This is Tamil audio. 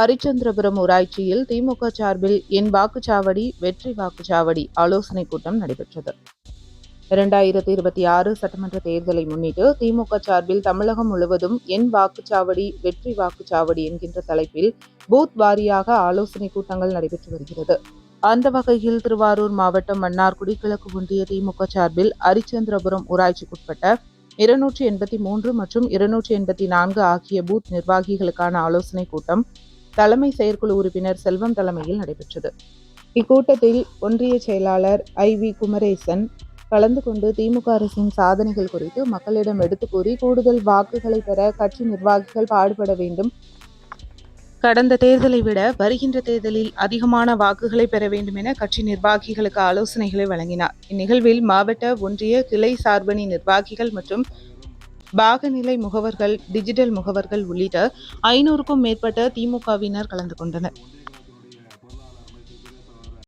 அரிச்சந்திரபுரம் ஊராட்சியில் திமுக சார்பில் என் வாக்குச்சாவடி வெற்றி வாக்குச்சாவடி ஆலோசனைக் கூட்டம் நடைபெற்றது. இரண்டாயிரத்தி இருபத்தி ஆறு சட்டமன்ற தேர்தலை முன்னிட்டு திமுக சார்பில் தமிழகம் முழுவதும் என் வாக்குச்சாவடி வெற்றி வாக்குச்சாவடி என்கின்ற தலைப்பில் பூத் வாரியாக ஆலோசனைக் கூட்டங்கள் நடைபெற்று வருகிறது. அந்த வகையில் திருவாரூர் மாவட்டம் மன்னார்குடி கிழக்கு ஒன்றிய திமுக சார்பில் அரிச்சந்திரபுரம் ஊராட்சிக்குட்பட்ட இருநூற்றி எண்பத்தி மூன்று மற்றும் இருநூற்றி எண்பத்தி நான்கு ஆகிய பூத் நிர்வாகிகளுக்கான ஆலோசனைக் கூட்டம் தலைமை செயற்குழு உறுப்பினர் செல்வம் தலைமையில் நடைபெற்றது. இக்கூட்டத்தில் ஒன்றிய செயலாளர் ஐ. வி. குமரேசன் கலந்து கொண்டு திமுக அரசின் சாதனைகள் குறித்து மக்களிடம் எடுத்துக் கூறி கூடுதல் வாக்குகளை பெற கட்சி நிர்வாகிகள் பாடுபட வேண்டும். கடந்த தேர்தலை விட வருகின்ற தேர்தலில் அதிகமான வாக்குகளை பெற வேண்டும் என கட்சி நிர்வாகிகளுக்கு ஆலோசனைகளை வழங்கினார். இந்நிகழ்வில் மாவட்ட ஒன்றிய கிளை சார்பணி நிர்வாகிகள் மற்றும் பாகநிலை முகவர்கள் டிஜிட்டல் முகவர்கள் உள்ளிட்ட ஐநூறுக்கும் மேற்பட்ட திமுகவினர் கலந்து கொண்டனர்.